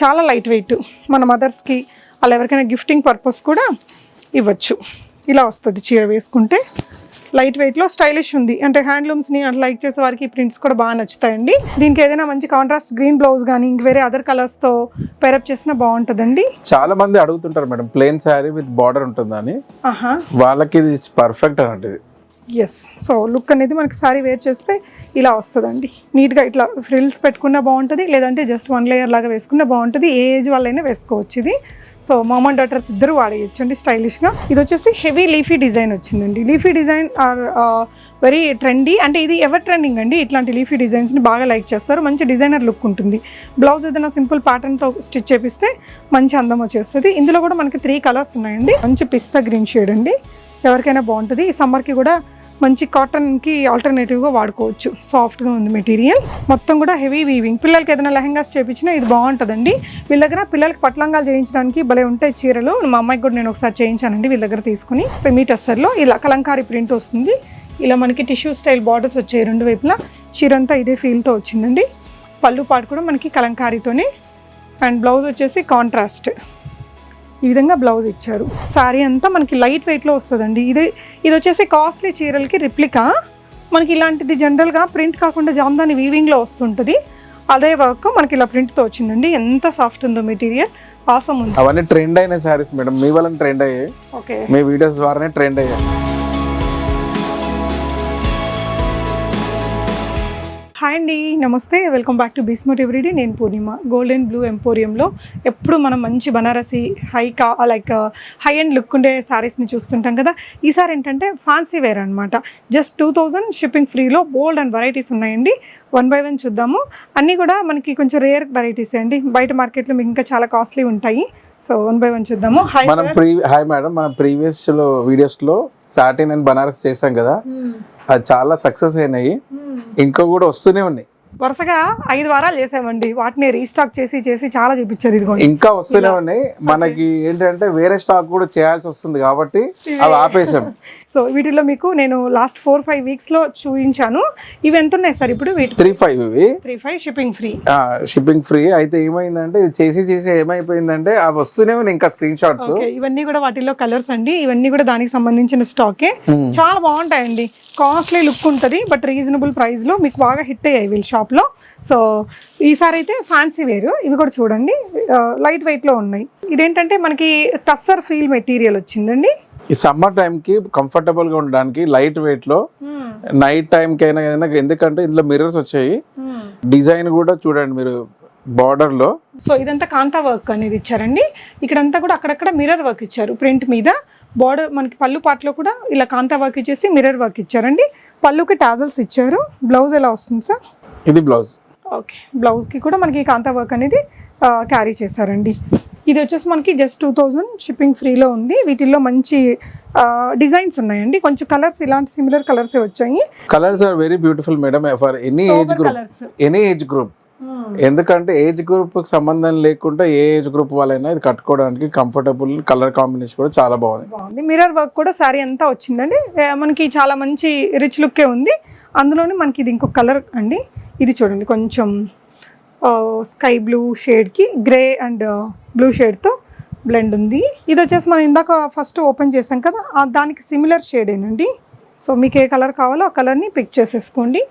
చాలా light weight మన మదర్స్కి అలా ఎవరికైనా గిఫ్టింగ్ పర్పస్ కూడా ఇవ్వచ్చు. ఇలా వస్తుంది చీర వేసుకుంటే. లైట్ వెయిట్లో స్టైలిష్ ఉంది. అంటే హ్యాండ్లూమ్స్ని అట్లా లైక్ చేసే వారికి ప్రింట్స్ కూడా బాగా నచ్చుతాయండి. దీనికి ఏదైనా మంచి కాంట్రాస్ట్ గ్రీన్ బ్లౌజ్ కానీ ఇంక వేరే అదర్ కలర్స్తో పేరప్ చేసినా బాగుంటుందండి. చాలా మంది అడుగుతుంటారు madam plain sari with border ఉంటుందని వాళ్ళకి ఇది పర్ఫెక్ట్ అన్నట్టు. ఎస్ సో లుక్ అనేది మనకి సారీ వేర్ చేస్తే ఇలా వస్తుందండి. నీట్గా ఇట్లా ఫ్రిల్స్ పెట్టుకున్నా బాగుంటుంది లేదంటే జస్ట్ వన్ లేయర్ లాగా వేసుకున్నా బాగుంటుంది. ఏ ఏజ్ వాళ్ళైనా వేసుకోవచ్చు ఇది. సో మామ్ అండ్ డాటర్స్ ఇద్దరు వాడేయచ్చండి స్టైలిష్గా ఇది వచ్చేసి హెవీ లీఫీ డిజైన్ వచ్చిందండి. Leafy design are very trendy అంటే ఇది ఎవర్ ట్రెండింగ్ అండి. ఇట్లాంటి లీఫీ డిజైన్స్ని బాగా లైక్ చేస్తారు. మంచి డిజైనర్ లుక్ ఉంటుంది. బ్లౌజ్ ఏదైనా సింపుల్ ప్యాటర్న్తో స్టిచ్ చేపిస్తే మంచి అందం వచ్చేస్తుంది. ఇందులో కూడా మనకి త్రీ కలర్స్ ఉన్నాయండి. మంచి పిస్తా గ్రీన్ షేడ్ అండి. ఎవరికైనా బాగుంటుంది. ఈ సమ్మర్కి కూడా మంచి కాటన్కి ఆల్టర్నేటివ్గా వాడుకోవచ్చు. సాఫ్ట్గా ఉంది మెటీరియల్. మొత్తం కూడా హెవీ వీవింగ్. పిల్లలకి ఏదైనా లెహంగాస్ చేపించినా ఇది బాగుంటుందండి. వీళ్ళ దగ్గర పిల్లలకి పట్లంగాలు చేయించడానికి భలే ఉంటాయి చీరలు. మా అమ్మాయికి కూడా నేను ఒకసారి చేయించానండి వీళ్ళ దగ్గర తీసుకుని. సెమీ టస్సర్లో ఇలా కలంకారీ ప్రింట్ వస్తుంది. ఇలా మనకి టిష్యూ స్టైల్ బార్డర్స్ వచ్చాయి రెండు వైపులా. చీర అంతా ఇదే ఫీల్తో వచ్చిందండి. పళ్ళు పాటు కూడా మనకి కలంకారీతోనే. అండ్ బ్లౌజ్ వచ్చేసి కాంట్రాస్ట్. ఈ విధంగా బ్లౌజ్ ఇచ్చారు. శారీ అంతా మనకి లైట్ వెయిట్లో వస్తుందండి. ఇది ఇది వచ్చేసి కాస్ట్లీ చీరలకి రిప్లికా? మనకి ఇలాంటిది జనరల్గా ప్రింట్ కాకుండా జామ్దాని వీవింగ్లో వస్తుంటుంది. అదే వర్క్ మనకి ఇలా ప్రింట్తో వచ్చిందండి. ఎంత సాఫ్ట్ ఉందో మెటీరియల్. ఆసం ఉంది అవన్నీ ట్రెండ్ అయిన శారీస్ మేడం. మీ వల్ల ట్రెండ్ అయ్యాయి. ఓకే. మీ వీడియోస్ ద్వారానే ట్రెండ్ అయ్యాయి. హాయ్ అండి నమస్తే. వెల్కమ్ బ్యాక్ టు బిస్మోట్ ఎవ్రీడే నేను పూర్ణిమ. గోల్డెన్ బ్లూ ఎంపోరియంలో ఎప్పుడు మనం మంచి బనారసి హై కా లైక్ హై అండ్ లుక్ ఉండే శారీస్ని చూస్తుంటాం కదా. ఈసారి ఏంటంటే ఫ్యాన్సీ వేర్ అనమాట జస్ట్ టూ థౌజండ్ షిప్పింగ్ ఫ్రీలో బోల్డ్ అండ్ వెరైటీస్ ఉన్నాయండి. వన్ బై వన్ చూద్దాము. అన్నీ కూడా మనకి కొంచెం రేర్ వెరైటీస్ అండి. బయట మార్కెట్లో మీకు ఇంకా చాలా కాస్ట్లీ ఉంటాయి. సో వన్ బై వన్ చూద్దాము. హై మనం ప్రీ హాయ్ మేడం మనం ప్రీవియస్లో వీడియోస్లో సాటిన్ అండ్ బనారస్ చేసాం కదా. అది చాలా సక్సెస్ అయినాయి. ఇంకా కూడా వస్తూనే ఉన్నాయి. వరుసగా ఐదు వారాలు చేసామండి. వాటిని రీస్టాక్ చేసి చేసి చాలా చూపించారు ఇదిగోండి ఇంకా వస్తూనే ఉన్నాయి. మనకి ఏంటంటే వేరే స్టాక్ కూడా చేయాల్సి వస్తుంది కాబట్టి అవి ఆపేసాం. సో వీటిలో మీకు నేను లాస్ట్ ఫోర్ ఫైవ్ వీక్స్లో చూపించాను. ఇవి ఎంత ఉన్నాయి సార్ ఇప్పుడు వీటి? త్రీ ఫైవ్ ఇవి. Three five shipping free shipping free అయితే ఏమైందంటే ఇది చేసి చేసి ఏమైపోయిందంటే అవి వస్తూనే ఉన్నాయి ఇంకా స్క్రీన్ షాట్స్ ఇవన్నీ కూడా వాటిలో కలర్స్ అండి. ఇవన్నీ కూడా దానికి సంబంధించిన స్టాకే చాలా బాగుంటాయండి. కాస్ట్లీ లుక్ ఉంటుంది బట్ రీజనబుల్ ప్రైస్లో మీకు బాగా హిట్ అయ్యాయి వీళ్ళ షాప్లో. సో ఈసారి అయితే ఫ్యాన్సీ వేరు. ఇవి కూడా చూడండి. లైట్ వెయిట్లో ఉన్నాయి. ఇదేంటంటే మనకి టస్సర్ ఫీల్ మెటీరియల్ వచ్చిందండి. ఈ సమ్మర్ టైం కి కంఫర్టబుల్గా ఉండడానికి లైట్ వెయిట్లో నైట్ టైం కి అయినా ఏదైనా ఎందుకంటే ఇందులో మిర్రర్స్ వచ్చాయి. డిజైన్ కూడా చూడండి మీరు బార్డర్లో సో ఇదంతా కాంతా వర్క్ అనేది ఇచ్చారండి. ఇక్కడంతా కూడా అక్కడక్కడ మిర్రర్ వర్క్ ఇచ్చారు. ప్రింట్ మీద బార్డర్ మనకి పళ్ళు పాటలో కూడా ఇలా కాంతా వర్క్ ఇచ్చేసి మిర్రర్ వర్క్ ఇచ్చారండి. పళ్ళుకి టాజల్స్ ఇచ్చారు. బ్లౌజ్ ఎలా వస్తుంది సార్? ఇది బ్లౌజ్. ఓకే. బ్లౌజ్కి కూడా మనకి కాంతా వర్క్ అనేది క్యారీ చేశారండి. ఇది వచ్చేసి మనకి జస్ట్ టూ థౌజండ్ షిప్పింగ్ ఫ్రీలో ఉంది. వీటిల్లో మంచి డిజైన్స్ ఉన్నాయండి. కొంచెం కలర్స్ ఇలాంటి సిమిలర్ కలర్సే వచ్చాయి. Colours are very beautiful madam for any age group any age group ఎందుకంటే ఏజ్ గ్రూప్ సంబంధం లేకుండా ఏ ఏజ్ గ్రూప్ వాళ్ళైనా ఇది కట్టుకోవడానికి కంఫర్టబుల్ కలర్ కాంబినేషన్ కూడా చాలా బాగుంది. బాగుంది. మిర్రర్ వర్క్ కూడా శారీ అంతా వచ్చిందండి. మనకి చాలా మంచి రిచ్ లుక్కే ఉంది. అందులోనే మనకి ఇది ఇంకొక కలర్ అండి. ఇది చూడండి కొంచెం స్కై బ్లూ షేడ్కి గ్రే అండ్ బ్లూ షేడ్తో బ్లెండ్ ఉంది. ఇది వచ్చేసి మనం ఇందాక ఫస్ట్ ఓపెన్ చేసాం కదా దానికి సిమిలర్ షేడేనండి. సో మీకు ఏ కలర్ కావాలో ఆ కలర్ని పిక్ చేసేసుకోండి.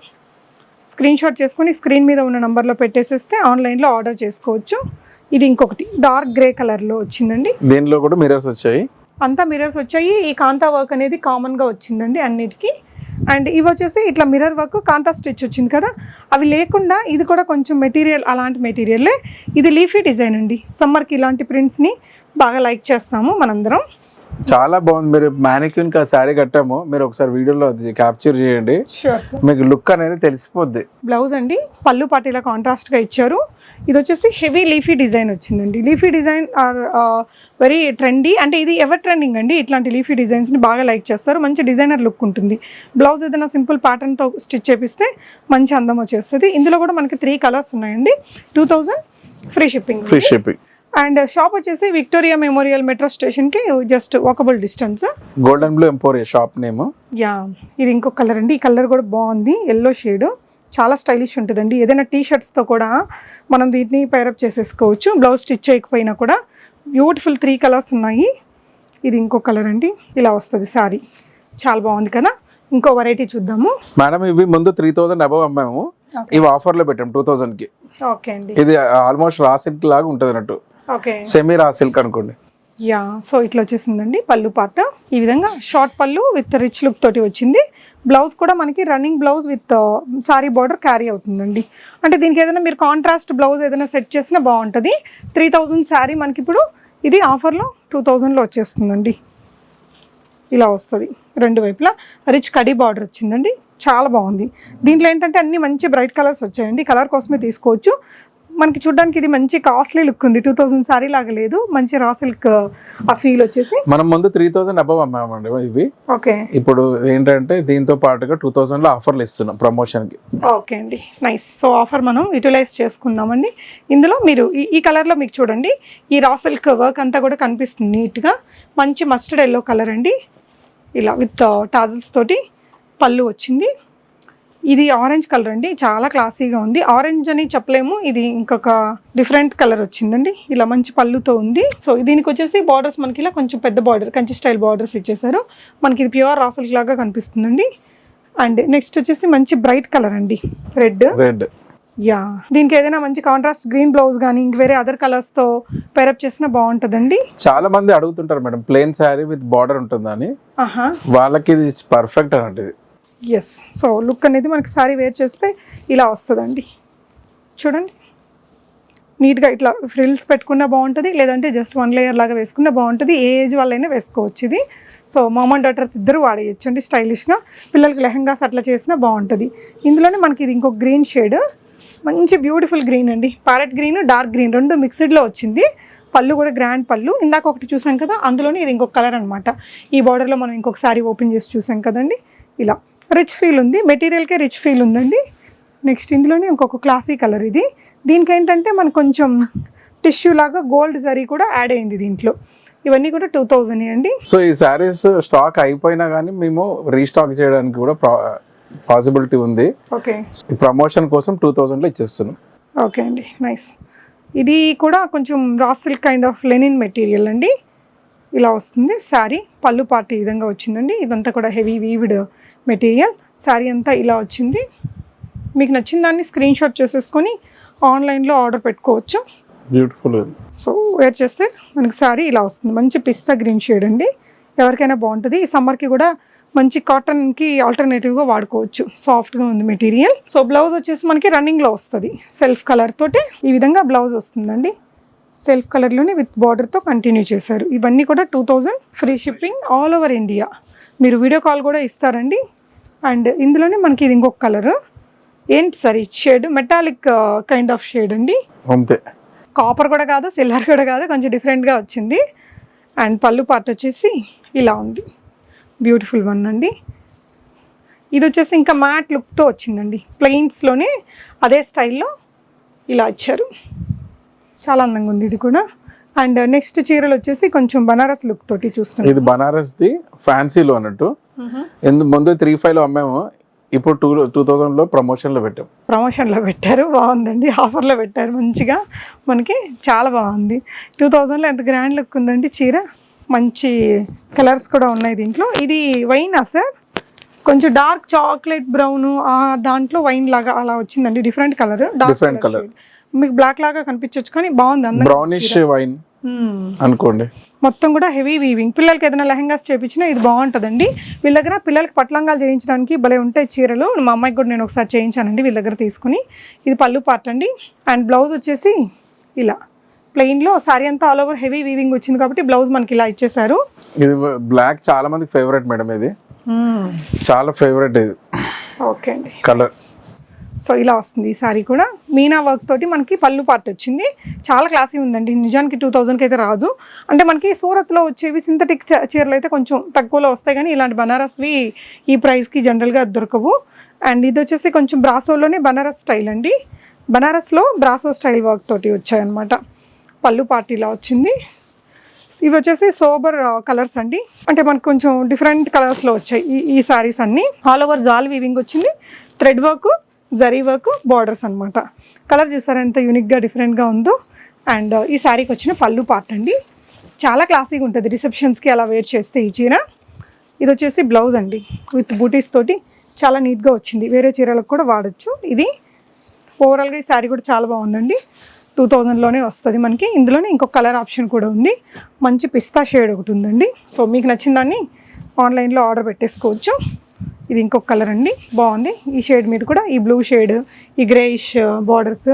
స్క్రీన్ షాట్ చేసుకొని స్క్రీన్ మీద ఉన్న నెంబర్లో పెట్టేసేస్తే ఆన్లైన్లో ఆర్డర్ చేసుకోవచ్చు. ఇది ఇంకొకటి. డార్క్ గ్రే కలర్లో వచ్చిందండి. దీనిలో కూడా మిర్రర్స్ వచ్చాయి. అంతా మిర్రర్స్ వచ్చాయి. ఈ కాంతా వర్క్ అనేది కామన్గా వచ్చిందండి అన్నిటికీ. అండ్ ఇవి వచ్చేసి ఇట్లా మిర్రర్ వర్క్ కాంతా స్టిచ్ వచ్చింది కదా. అవి లేకుండా ఇది కూడా కొంచెం మెటీరియల్ అలాంటి మెటీరియల్లే ఇది లీఫీ డిజైన్ అండి. సమ్మర్కి ఇలాంటి ప్రింట్స్ని బాగా లైక్ చేస్తాము మనందరం. చాలా బాగుంది. మీరు మ్యానిక్యూన్ కా శారీ కట్టాము. మీరు ఒకసారి వీడియోలో క్యాప్చర్ చేయండి. మీకు లుక్ అనేది తెలిసిపోద్ది. బ్లౌజ్ అండి. పళ్ళు పాటీలా కాంట్రాస్ట్గా ఇచ్చారు. ఇది వచ్చేసి హెవీ లీఫీ డిజైన్ వచ్చిందండి. Leafy design are very trendy అంటే ఇది ఎవర్ ట్రెండింగ్ అండి. ఇట్లాంటి లీఫీ డిజైన్స్ని బాగా లైక్ చేస్తారు. మంచి డిజైనర్ లుక్ ఉంటుంది. బ్లౌజ్ ఏదైనా సింపుల్ ప్యాటర్న్తో స్టిచ్ చేపిస్తే మంచి అందం వచ్చేస్తుంది. ఇందులో కూడా మనకి త్రీ కలర్స్ ఉన్నాయండి. Two thousand free shipping free shipping and shop వచ్చేసి విక్టోరియా మెమోరియల్ మెట్రో స్టేషన్కి just walkable distance Golden Blue emporia shop name ya ఇది ఇంకో కలర్ అండి. ఈ కలర్ కూడా బాగుంది. ఎల్లో షేడ్ చాలా స్టైలిష్ ఉంటుందండి. ఏదైనా టీ షర్ట్స్తో కూడా మనం వీటిని పైరప్ చేసేసుకోవచ్చు. బ్లౌజ్ స్టిచ్ చేయకపోయినా కూడా బ్యూటిఫుల్ త్రీ కలర్స్ ఉన్నాయి. ఇది ఇంకో కలర్ అండి. ఇలా వస్తుంది శారీ చాలా బాగుంది కదా? ఇంకో వెరైటీ చూద్దాము. మేడం ఇవి ముందు త్రీ థౌసండ్ అబవ్ అమ్మాము. ఇవి ఆఫర్లో పెట్టాం టూ కి. ఓకే అండి. ఇది ఆల్మోస్ట్ రా సిల్క్ లాగా ఉంటుంది అన్నట్టు ఓకే. సెమీ రా సిల్క్ అనుకోండి. యా సో ఇట్లా వచ్చేసిందండి పళ్ళు పార్ట్ ఈ విధంగా షార్ట్ పళ్ళు విత్ రిచ్ లుక్ తోటి వచ్చింది. బ్లౌజ్ కూడా మనకి running blouse with sari border carry అవుతుందండి. అంటే దీనికి ఏదైనా మీరు కాంట్రాస్ట్ బ్లౌజ్ ఏదైనా సెట్ చేసినా బాగుంటుంది. త్రీ థౌజండ్ శారీ మనకి ఇప్పుడు ఇది ఆఫర్లో టూ థౌజండ్లో వచ్చేస్తుందండి. ఇలా వస్తుంది. రెండు వైపులా రిచ్ కడీ బార్డర్ వచ్చిందండి. చాలా బాగుంది. దీంట్లో ఏంటంటే అన్ని మంచి బ్రైట్ కలర్స్ వచ్చాయండి. కలర్ కోసమే తీసుకోవచ్చు. మనకి చూడడానికి ఇది మంచి కాస్ట్లీ లుక్ ఉంది. టూ థౌజండ్ సారీ లాగా లేదు. మంచి రా సిల్క్ ఆ ఫీల్ వచ్చేసి. మనం ముందు త్రీ థౌసండ్ అబవ్ అమ్మామండి ఇవి. ఓకే. ఇప్పుడు ఏంటంటే దీంతో పాటుగా టూ థౌసండ్లో ఆఫర్లు ఇస్తున్నాం ప్రమోషన్కి ఓకే అండి. నైస్ సో ఆఫర్ మనం యూటిలైజ్ చేసుకుందామండి. ఇందులో మీరు ఈ- ఈ కలర్లో మీకు చూడండి. ఈ రా సిల్క్ వర్క్ అంతా కూడా కనిపిస్తుంది నీట్గా. మంచి మస్టర్డ్ ఎల్లో కలర్ అండి. ఇలా విత్ టాజల్స్ తోటి పళ్ళు వచ్చింది. ఇది ఆరెంజ్ కలర్ అండి. చాలా క్లాసీగా ఉంది. ఆరెంజ్ అని చెప్పలేము. ఇది ఇంకొక డిఫరెంట్ కలర్ వచ్చిందండి. ఇలా మంచి పళ్ళుతో ఉంది. సో దీనికి వచ్చేసి బార్డర్స్ మనకి ఇలా కొంచెం పెద్ద బార్డర్ కంచి స్టైల్ బార్డర్స్ ఇచ్చేసారు. మనకి ఇది ప్యూర్ రాఫిల్ లాగా కనిపిస్తుందండి. అండ్ నెక్స్ట్ వచ్చేసి మంచి బ్రైట్ కలర్ అండి. రెడ్ రెడ్ యా దీనికి ఏదైనా మంచి కాంట్రాస్ట్ గ్రీన్ బ్లౌజ్ కానీ ఇంక వేరే అదర్ కలర్స్తో పేరప్ చేసినా బాగుంటుందండి. చాలా మంది అడుగుతుంటారు madam plain sari with border ఉంటుందని. వాళ్ళకి ఇది పర్ఫెక్ట్ అన్నట్టు ఎస్ సో లుక్ అనేది మనకి సారీ వేర్ చేస్తే ఇలా వస్తుందండి. చూడండి. నీట్గా ఇట్లా ఫ్రిల్స్ పెట్టుకున్నా బాగుంటుంది లేదంటే జస్ట్ వన్ లేయర్ లాగా వేసుకున్నా బాగుంటుంది. ఏ ఏజ్ వాళ్ళైనా వేసుకోవచ్చు ఇది. సో మామన్ డాటర్స్ ఇద్దరు వాడేయచ్చు అండి స్టైలిష్గా పిల్లలకి లెహంగాస్ అట్లా చేసినా బాగుంటుంది. ఇందులోనే మనకి ఇది ఇంకో గ్రీన్ షేడ్ మంచి బ్యూటిఫుల్ గ్రీన్ అండి. ప్యారెట్ గ్రీన్ డార్క్ గ్రీన్ రెండు మిక్స్డ్లో వచ్చింది. పళ్ళు కూడా గ్రాండ్ పళ్ళు. ఇందాక ఒకటి చూసాం కదా అందులోనే ఇది ఇంకొక కలర్ అనమాట ఈ బార్డర్లో మనం ఇంకొకసారి ఓపెన్ చేసి చూసాం కదండి. ఇలా. రిచ్ ఫీల్ ఉంది. మెటీరియల్కే రిచ్ ఫీల్ ఉందండి. నెక్స్ట్ ఇందులోనే ఇంకొక క్లాసీ కలర్ ఇది. దీనికి ఏంటంటే మనకు కొంచెం టిష్యూ లాగా గోల్డ్ జరీ కూడా యాడ్ అయింది దీంట్లో. ఇవన్నీ కూడా టూ థౌజండ్ అండి. సో ఈ శారీస్ స్టాక్ అయిపోయినా కానీ మేము రీస్టాక్ చేయడానికి కూడా పాసిబిలిటీ ఉంది. ఓకే ఈ ప్రమోషన్ కోసం టూ థౌజండ్లో ఇచ్చేస్తున్నాం. ఓకే అండి. నైస్ ఇది కూడా కొంచెం raw silk kind of linen material అండి. ఇలా వస్తుంది. శారీ పళ్ళు పార్ట్ ఈ విధంగా వచ్చిందండి. ఇదంతా కూడా హెవీ వీవ్డ్ మెటీరియల్. శారీ అంతా ఇలా వచ్చింది. మీకు నచ్చిన దాన్ని స్క్రీన్ షాట్ చేసేసుకొని ఆన్లైన్లో ఆర్డర్ పెట్టుకోవచ్చు. బ్యూటిఫుల్ సో వేర్ చేస్తే మనకి శారీ ఇలా వస్తుంది. మంచి పిస్తా గ్రీన్ షేడ్ అండి. ఎవరికైనా బాగుంటుంది. ఈ సమ్మర్కి కూడా మంచి కాటన్కి ఆల్టర్నేటివ్గా వాడుకోవచ్చు. సాఫ్ట్గా ఉంది మెటీరియల్. సో బ్లౌజ్ వచ్చేసి మనకి రన్నింగ్లో వస్తుంది. సెల్ఫ్ కలర్ తోటి ఈ విధంగా బ్లౌజ్ వస్తుందండి. సెల్ఫ్ కలర్లోనే విత్ బార్డర్తో కంటిన్యూ చేశారు. ఇవన్నీ కూడా two thousand. Free shipping all over India. మీరు వీడియో కాల్ కూడా ఇస్తారండి. అండ్ ఇందులోనే మనకి ఇది ఇంకొక కలర్. ఏంటి సార్ ఈ shade? Metallic kind of shade అండి? అంతే. కాపర్ కూడా కాదు సిల్వర్ కూడా కాదు కొంచెం డిఫరెంట్గా వచ్చింది. అండ్ పళ్ళు పార్ట్ వచ్చేసి ఇలా ఉంది. బ్యూటిఫుల్ వన్ అండి. ఇది వచ్చేసి ఇంకా మ్యాట్ లుక్తో వచ్చిందండి. ప్లెయిన్స్లోనే అదే స్టైల్లో ఇలా ఇచ్చారు. చాలా అందంగా ఉంది ఇది కూడా. అండ్ నెక్స్ట్ చీరలు వచ్చేసి కొంచెం బనారస్ లుక్ తోటి చూస్తున్నాం. ఇది బనారస్ది ఫ్యాన్సీలో అన్నట్టు. ఎందు ముందు త్రీ ఫైవ్లో అమ్మాము. ఇప్పుడు టూ టూ థౌజండ్లో ప్రమోషన్లో పెట్టాం. ప్రమోషన్లో పెట్టారు. బాగుందండి. ఆఫర్లో పెట్టారు మంచిగా. మనకి చాలా బాగుంది. టూ థౌజండ్లో ఎంత గ్రాండ్ లుక్ ఉందండి చీర? మంచి కలర్స్ కూడా ఉన్నాయి దీంట్లో. ఇది వైనా సార్? కొంచెం డార్క్ చాక్లెట్ బ్రౌన్ దాంట్లో వైన్ లాగా అలా వచ్చిందండి. Different colour Different colour. మీకు బ్లాక్ లాగా కనిపించవచ్చు కానీ బాగుంది బ్రౌనిష్ వైన్ మ్మ్. అనుకోండి. మొత్తం కూడా హెవీ వీవింగ్ పిల్లలకి ఏదైనా లెహంగాస్ చేపించినా ఇది బాగుంటుందండి. వీళ్ళ దగ్గర పిల్లలకి పట్లంగాలు చేయించడానికి భలే ఉంటాయి చీరలు. మా అమ్మాయికి కూడా నేను ఒకసారి చేయించానండి వీళ్ళ దగ్గర తీసుకుని. ఇది పళ్ళు పార్ట్ అండి. అండ్ బ్లౌజ్ వచ్చేసి ఇలా. ప్లెయిన్లో సారీ అంతా ఆల్ ఓవర్ హెవీ వీవింగ్ వచ్చింది కాబట్టి బ్లౌజ్ మనకి ఇలా ఇచ్చేసారు ఇది బ్లాక్ చాలా మందికి ఫేవరెట్ మేడం ఇది. చాలా ఫేవరెట్ ఇది. ఓకే అండి. కలర్ సో ఇలా వస్తుంది ఈ సారీ కూడా. మీనా వర్క్ తోటి మనకి పళ్ళు పార్ట్ వచ్చింది. చాలా క్లాసీ ఉందండి. నిజానికి టూ థౌజండ్కి అయితే రాదు. అంటే మనకి సూరత్లో వచ్చేవి సింథటిక్ చీరలు అయితే కొంచెం తక్కువలో వస్తాయి కానీ ఇలాంటి బనారస్వి ఈ ప్రైస్కి జనరల్గా దొరకవు. అండ్ ఇది వచ్చేసి కొంచెం బ్రాసోలోనే బనారస్ స్టైల్ అండి. బనారస్లో బ్రాసో స్టైల్ వర్క్ తోటి వచ్చాయన్నమాట. పళ్ళు పార్ట్ ఇలా వచ్చింది. ఇవి వచ్చేసి సోబర్ కలర్స్ అండి. అంటే మనకు కొంచెం డిఫరెంట్ కలర్స్లో వచ్చాయి ఈ ఈ సారీస్ అన్నీ. ఆల్ ఓవర్ జాల్ వీవింగ్ వచ్చింది. Thread work zari work borders అన్నమాట. కలర్ చూసారా ఎంత యూనిక్గా డిఫరెంట్గా ఉందో? అండ్ ఈ శారీకి వచ్చిన పళ్ళు పార్ట్ అండి. చాలా క్లాసీగా ఉంటుంది. రిసెప్షన్స్కి అలా వేర్ చేస్తే ఈ చీర. ఇది వచ్చేసి బ్లౌజ్ అండి. విత్ బూటీస్ తోటి చాలా నీట్గా వచ్చింది. వేరే చీరలకు కూడా వాడచ్చు. ఇది ఓవరాల్గా ఈ శారీ కూడా చాలా బాగుందండి. టూ థౌజండ్లోనే వస్తుంది మనకి. ఇందులోనే ఇంకొక కలర్ ఆప్షన్ కూడా ఉంది. మంచి పిస్తా షేడ్ ఒకటి ఉందండి. సో మీకు నచ్చిన దాన్ని ఆన్లైన్లో ఆర్డర్ పెట్టేసుకోవచ్చు. ఇది ఇంకొక కలర్ అండి. బాగుంది. ఈ షేడ్ మీద కూడా ఈ బ్లూ షేడ్ ఈ గ్రేయిష్ బార్డర్స్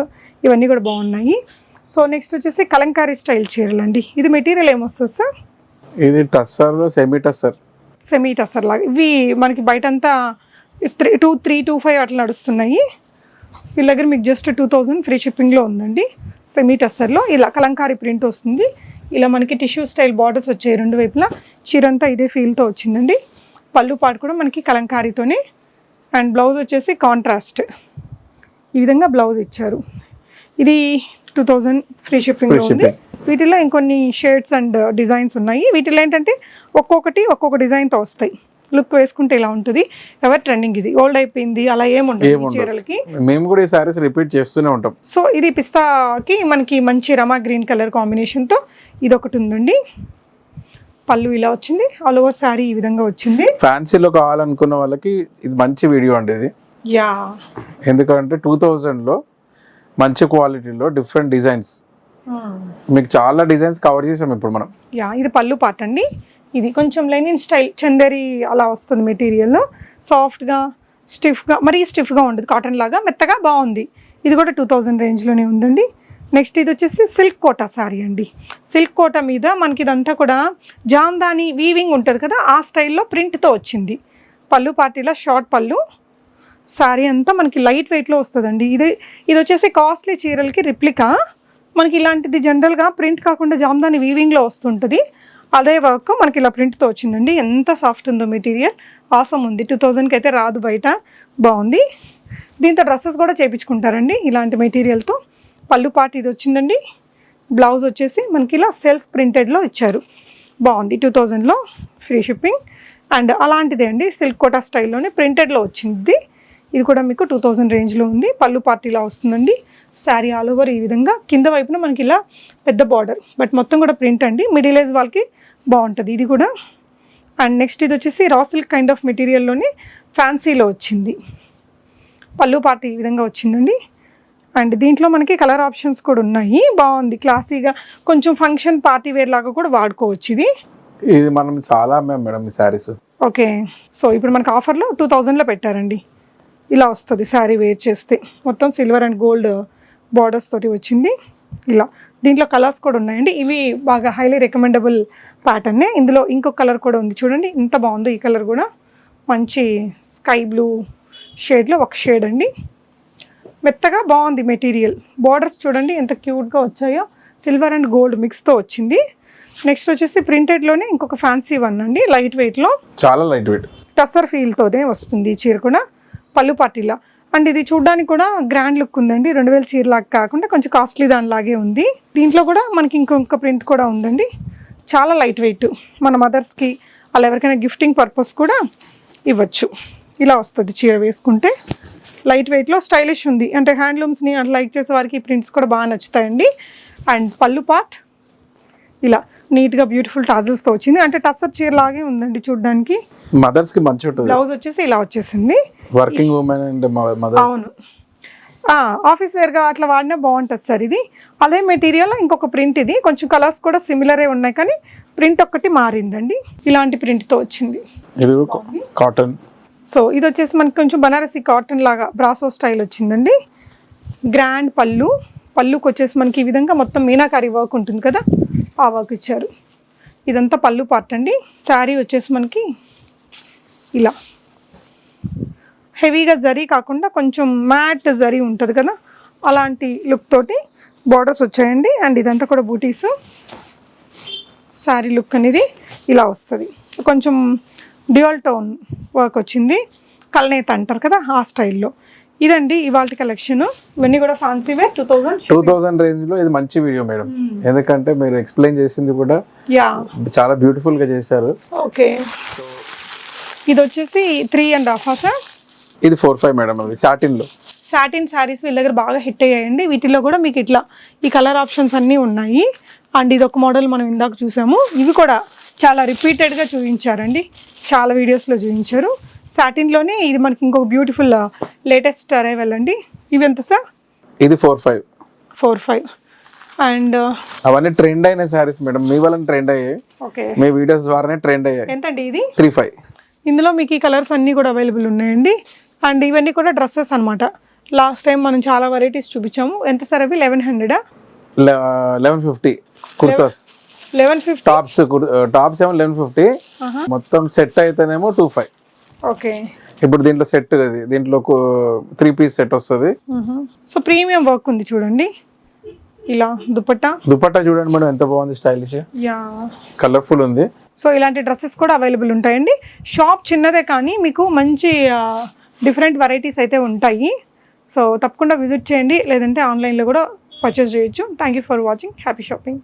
ఇవన్నీ కూడా బాగున్నాయి. సో నెక్స్ట్ వచ్చేసి కలంకారీ స్టైల్ చీరలు అండి. ఇది మెటీరియల్ ఏమొస్తుంది సార్ ఇది టస్సర్ సెమీ టస్సర్. సెమీ టసర్ లాగా. ఇవి మనకి బయటంతా three two three two five అట్లా నడుస్తున్నాయి. వీళ్ళ దగ్గర మీకు జస్ట్ టూ థౌజండ్ ఫ్రీ షిప్పింగ్లో ఉందండి. సెమీ టస్సర్లో ఇలా కలంకారీ ప్రింట్ వస్తుంది. ఇలా మనకి టిష్యూ స్టైల్ బార్డర్స్ వచ్చాయి రెండు వైపులా. చీరంతా ఇదే ఫీల్తో వచ్చిందండి. పళ్ళు పాటు కూడా మనకి కలంకారీతోనే. అండ్ బ్లౌజ్ వచ్చేసి కాంట్రాస్ట్. ఈ విధంగా బ్లౌజ్ ఇచ్చారు. ఇది టూ థౌజండ్ ఫ్రీ షిప్పింగ్లో ఉంది. వీటిలో ఇంకొన్ని షేడ్స్ అండ్ డిజైన్స్ ఉన్నాయి. వీటిలో ఏంటంటే ఒక్కొక్కటి ఒక్కొక్క డిజైన్తో వస్తాయి. లుక్ వేసుకుంటే ఇలా ఉంటుంది. ఎవర్ ట్రెండింగ్ ఇది? ఓల్డ్ అయిపోయింది అలా ఏముండదు ఏముండదు. చీరలకి. మేము కూడా ఈ సారీస్ రిపీట్ చేస్తూనే ఉంటాం. సో ఇది పిస్తాకి మనకి మంచి రమా గ్రీన్ కలర్ కాంబినేషన్తో ఇది ఒకటి ఉందండి. పళ్ళు ఇలా వచ్చింది. ఆల్ ఓవర్ శారీ ఈ విధంగా వచ్చింది. ఫ్యాన్సీలో కావాలనుకున్న వాళ్ళకి ఇది మంచి వీడియో అండి ఇది. యా. ఎందుకంటే టూ థౌజండ్లో మంచి క్వాలిటీలో డిఫరెంట్ డిజైన్స్ మీకు చాలా డిజైన్స్ కవర్ చేసాం ఇప్పుడు మనం. యా ఇది పళ్ళు పాట అండి. ఇది కొంచెం లెనిన్ స్టైల్ చందేరి అలా వస్తుంది మెటీరియల్ సాఫ్ట్గా స్టిఫ్గా మరీ స్టిఫ్గా ఉండదు. కాటన్ లాగా మెత్తగా బాగుంది. ఇది కూడా టూ థౌజండ్ రేంజ్లోనే ఉందండి. నెక్స్ట్ ఇది వచ్చేసి సిల్క్ కోటా శారీ అండి. సిల్క్ కోటా మీద మనకి ఇదంతా కూడా జామ్దాని వీవింగ్ ఉంటుంది కదా ఆ స్టైల్లో ప్రింట్తో వచ్చింది. పళ్ళు పార్టీలో షార్ట్ పళ్ళు. శారీ అంతా మనకి లైట్ వెయిట్లో వస్తుందండి. ఇది ఇది వచ్చేసి కాస్ట్లీ చీరలకి రిప్లికా మనకి ఇలాంటిది జనరల్గా ప్రింట్ కాకుండా జామ్దాని వీవింగ్లో వస్తుంటుంది. అదే వర్క్ మనకి ఇలా ప్రింట్తో వచ్చిందండి. ఎంత సాఫ్ట్ ఉందో మెటీరియల్ ఆసం ఉంది. టూ థౌజండ్కి అయితే రాదు బయట. బాగుంది. దీంతో డ్రెస్సెస్ కూడా చేయించుకుంటారండి ఇలాంటి మెటీరియల్తో పళ్ళు పాటు ఇది వచ్చిందండి. బ్లౌజ్ వచ్చేసి మనకి ఇలా సెల్ఫ్ ప్రింటెడ్లో ఇచ్చారు. బాగుంది. టూ థౌజండ్లో ఫ్రీ షిప్పింగ్. అండ్ అలాంటిదే అండి సిల్క్ కోటా స్టైల్లోనే ప్రింటెడ్లో వచ్చింది. ఇది కూడా మీకు టూ థౌజండ్ రేంజ్లో ఉంది. పళ్ళు పార్టీలా వస్తుందండి. శారీ ఆల్ ఓవర్ ఈ విధంగా. కింద వైపున మనకి ఇలా పెద్ద బార్డర్ బట్ మొత్తం కూడా ప్రింట్ అండి. మిడిల్ ఏజ్ వాళ్ళకి బాగుంటుంది ఇది కూడా. అండ్ నెక్స్ట్ ఇది వచ్చేసి రా సిల్క్ కైండ్ ఆఫ్ మెటీరియల్లోనే ఫ్యాన్సీలో వచ్చింది. పళ్ళు పార్టీ ఈ విధంగా వచ్చిందండి. అండ్ దీంట్లో మనకి కలర్ ఆప్షన్స్ కూడా ఉన్నాయి. బాగుంది. క్లాసీగా కొంచెం ఫంక్షన్ పార్టీ వేర్ లాగా కూడా వాడుకోవచ్చు ఇది. ఇది మనం చాలా అమ్మాం మేడం ఈ శారీస్. ఓకే. సో ఇప్పుడు మనకు ఆఫర్లో టూ థౌజండ్లో పెట్టారండి. ఇలా వస్తుంది శారీ వేర్ చేస్తే. మొత్తం సిల్వర్ అండ్ గోల్డ్ బార్డర్స్ తోటి వచ్చింది. ఇలా. దీంట్లో కలర్స్ కూడా ఉన్నాయండి. ఇవి బాగా హైలీ రికమెండబుల్ ప్యాటర్నే. ఇందులో ఇంకొక కలర్ కూడా ఉంది చూడండి. ఇంత బాగుందో ఈ కలర్ కూడా. మంచి స్కై బ్లూ షేడ్లో ఒక షేడ్ అండి. మెత్తగా బాగుంది మెటీరియల్. బార్డర్స్ చూడండి ఎంత క్యూట్గా వచ్చాయో. సిల్వర్ అండ్ గోల్డ్ మిక్స్తో వచ్చింది. నెక్స్ట్ వచ్చేసి ప్రింటెడ్లోనే ఇంకొక ఫ్యాన్సీ వన్ అండి. లైట్ వెయిట్లో చాలా లైట్ వెయిట్ టస్సర్ ఫీల్తోనే వస్తుంది చీర కూడా. పళ్ళు పార్టీలా అండ్ ఇది చూడడానికి కూడా గ్రాండ్ లుక్ ఉందండి. రెండు వేల చీరలాగా కాకుండా కొంచెం కాస్ట్లీ దానిలాగే ఉంది. దీంట్లో కూడా మనకి ఇంకొక ప్రింట్ కూడా ఉందండి. చాలా లైట్ వెయిట్ మన మదర్స్కి అలా ఎవరికైనా గిఫ్టింగ్ పర్పస్ కూడా ఇవ్వచ్చు. ఇలా వస్తుంది చీర వేసుకుంటే. లైట్ వెయిట్లో స్టైలిష్ ఉంది. అంటే హ్యాండ్లూమ్స్ని అట్లా లైక్ చేసే వారికి ఈ ప్రింట్స్ కూడా బాగా నచ్చుతాయండి. అండ్ పళ్ళు పార్ట్. ఇలా నీట్గా బ్యూటిఫుల్ టాజల్స్తో వచ్చింది. అంటే టస్సర్ చీర లాగే ఉందండి చూడడానికి. మదర్స్కి మంచి ఉంటుంది. బ్లౌజ్ వచ్చేసి ఇలా వచ్చేసింది. వర్కింగ్ ఉమెన్ అండ్ అవును. ఆ, ఆఫీస్ వేర్గా అట్లా వాడినా బాగుంటుంది సార్ ఇది. అదే మెటీరియల్ ఇంకొక ప్రింట్ ఇది. కొంచెం కలర్స్ కూడా సిమిలరే ఉన్నాయి కానీ ప్రింట్ ఒక్కటి మారిందండి. ఇలాంటి ప్రింట్తో వచ్చింది. ఇది కాటన్ సో ఇది వచ్చేసి మనకి కొంచెం బనారసీ కాటన్ లాగా బ్రాసో స్టైల్ వచ్చిందండి. గ్రాండ్ పళ్ళు. పళ్ళుకి వచ్చేసి మనకి ఈ విధంగా మొత్తం మీనాకారి వర్క్ ఉంటుంది కదా ఆ వర్క్ ఇచ్చారు. ఇదంతా పళ్ళు పార్ట్ అండి. శారీ వచ్చేసి మనకి ఇలా. హెవీగా జరీ కాకుండా కొంచెం మ్యాట్ జరీ ఉంటుంది కదా అలాంటి లుక్ తోటి బార్డర్స్ వచ్చాయండి. అండ్ ఇదంతా కూడా బూటీస్ శారీ లుక్ అనేది ఇలా వస్తుంది. కొంచెం డ్యూయల్ టోన్ వర్క్ వచ్చింది. కల్నేత అంటారు కదా ఆ స్టైల్లో. ఇదండి ఇవాళ కలెక్షన్ ఇవన్నీ కూడా fancy wear two thousand two thousand రేంజ్లో ఇది మంచి వీడియో మేడం. ఎందుకంటే మీరు ఎక్స్ప్లెయిన్ చేసింది కూడా యా చాలా బ్యూటిఫుల్గా చేశారు. ఓకే ఇది వచ్చేసి త్రీ అండ్ హాఫ్ సార్ ఇది ఫోర్ ఫైవ్ మేడం అది సాటిన్లో. సాటిన్ శారీస్ వీళ్ళ దగ్గర బాగా హిట్ అయ్యాయండి. వీటిలో కూడా మీకు ఇట్లా ఈ కలర్ ఆప్షన్స్ అన్నీ ఉన్నాయి. అండ్ ఇది ఒక మోడల్ మనం ఇందాక చూసాము. ఇవి కూడా చాలా రిపీటెడ్గా చూపించారండి. చాలా వీడియోస్లో చూపించారు. సాటిన్లోనే ఇది మనకి ఇంకొక బ్యూటిఫుల్ లేటెస్ట్ అరైవల్ అండి. ఇవి ఎంత సార్? ఇది four five. Four five. And అవన్నీ ట్రెండ్ అయిన శారీస్ మేడం మీ వల్ల ట్రెండ్ అయ్యాయి. ఓకే. మీ వీడియోస్ ద్వారానే ట్రెండ్ అయ్యాయి. ఎంత అండి ఇది? త్రీ ఫైవ్ ఇందులో మీకు ఈ కలర్స్ అన్నీ కూడా అవైలబుల్ ఉన్నాయండి. అండ్ ఇవన్నీ కూడా డ్రెస్సెస్ అన్నమాట. లాస్ట్ టైం మనం చాలా వెరైటీస్ చూపించాము. ఎంత సార్ అవి? Eleven హండ్రెడా eleven fifty kurtas. Eleven fifty tops tops ఏమో లెవెన్ ఫిఫ్టీ మొత్తం సెట్ అయితేనేమో టూ ఫైవ్. ఓకే. ఇప్పుడు దీంట్లో సెట్ అది దీంట్లో త్రీ పీస్ సెట్ వస్తుంది. సో ప్రీమియం వర్క్ ఉంది చూడండి. ఇలా దుపట్టా. దుపట్టా చూడండి మేడం ఎంత బాగుంది స్టైలిష్. యా. కలర్ఫుల్ ఉంది. సో ఇలాంటి డ్రెస్సెస్ కూడా అవైలబుల్ ఉంటాయండి. షాప్ చిన్నదే కానీ మీకు మంచి డిఫరెంట్ వెరైటీస్ అయితే ఉంటాయి. సో తప్పకుండా విజిట్ చేయండి. లేదంటే ఆన్లైన్లో కూడా పర్చేస్ చేయొచ్చు. Thank you for watching happy shopping